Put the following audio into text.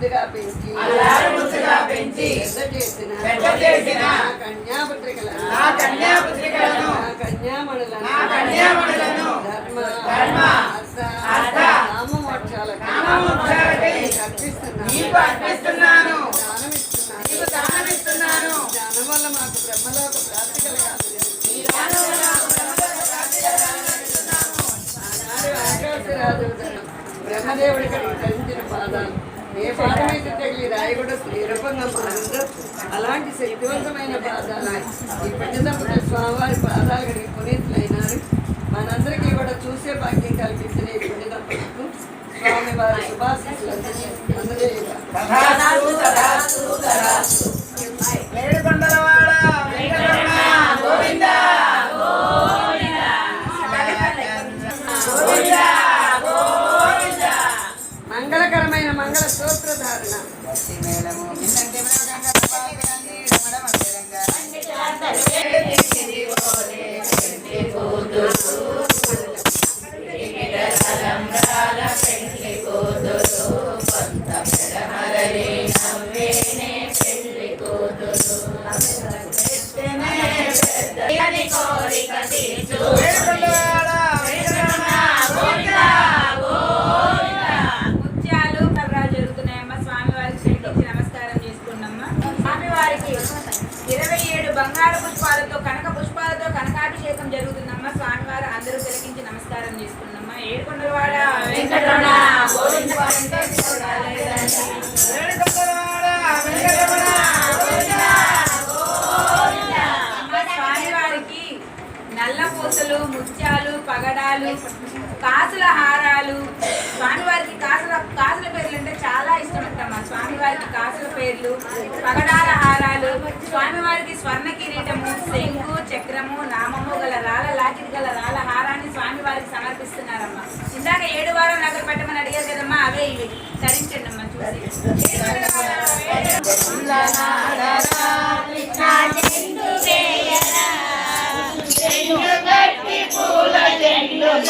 ముద్దుగా పెంచి అల్లారు ముద్దుగా పెంచి పెద్ద చేసిన పెద్ద చేసిన కన్యాపుత్రికలను నా కన్యాపుత్రికలను నా కన్యామణులను నా కన్యామణులను ధర్మ ధర్మ అర్థ అర్థ నామమోక్షాలకు నామమోక్షాలకై నీకు మాకు బ్రహ్మలోక ప్రాప్తి కలగాలి బ్రహ్మదేవుడి కడిగి పాదాలు. ఏ పాదమైతే తగిలి రాయగూడ శ్రీరూపంగా మారిందో అలాంటి శక్తివంతమైన పాదాలు ఈ పెద్ద స్వామివారి పాదాలు కడిగి పునీతులైనారు. మనందరికీ కూడా చూసే భాగ్యం కల్పించిన ఈ పుణ్య స్వామివారి శుభాశీస్సులు అందజేయగా మంగళ సూత్రధారణ భక్తి మేళము ఏడుకొండలవాడ వెంకటరమణ. స్వామివారికి నల్ల పూసలు ముత్యాలు పగడాలు కాసుల హారాలు. స్వామివారికి కాసుల కాసుల పేర్లు అంటే చాలా ఇష్టం అంటమ్మా స్వామివారికి కాసుల పేర్లు పగడాల హారాలు. స్వామివారికి స్వర్ణ కిరీటము శంకు చక్రము నామము గల రాళ్ళ లాకిరి గల రాళ్ళ హారాన్ని స్వామివారికి సమర్పిస్తారు. పెట్టమని అడిగారు కదమ్మా అవే ఇవి. సరించండి అమ్మా చూసి.